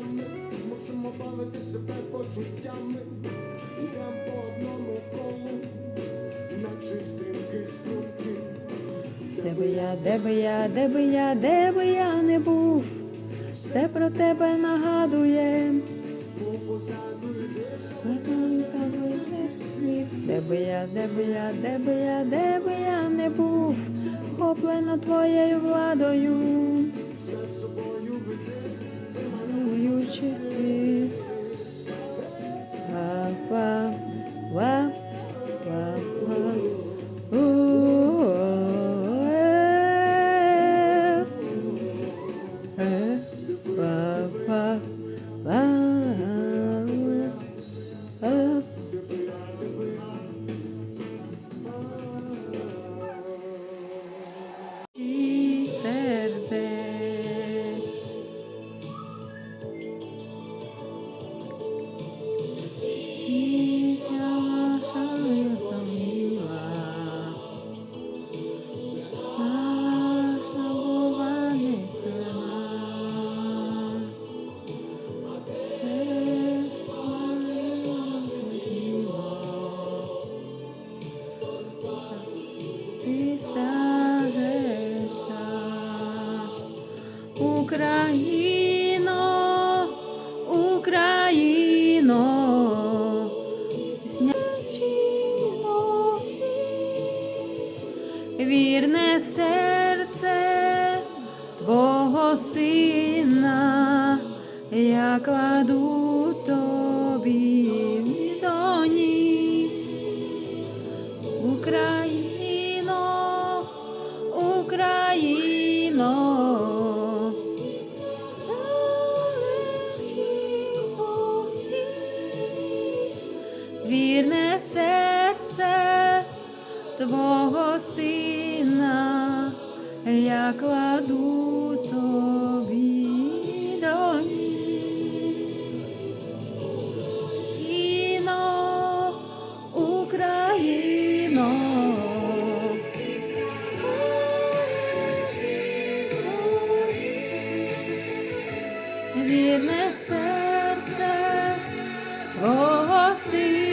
нами, мусимо бавити себе почуттями, йдем по одному колу, наче стрімки струнки. Де би я, де би я, де би я, де би я не був, все про тебе нагадує. Де би я, де би я, де би я, де би я не був, хоплено твоєю владою. Мою Tchau. Україно, Україно, знячі вірне серце Твого сина, я кладу тобі до ніг. Серце Твого сина, я кладу тобі до. Україно, Україно. Вірне серце Твого сина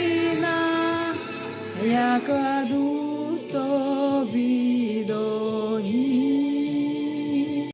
я кладу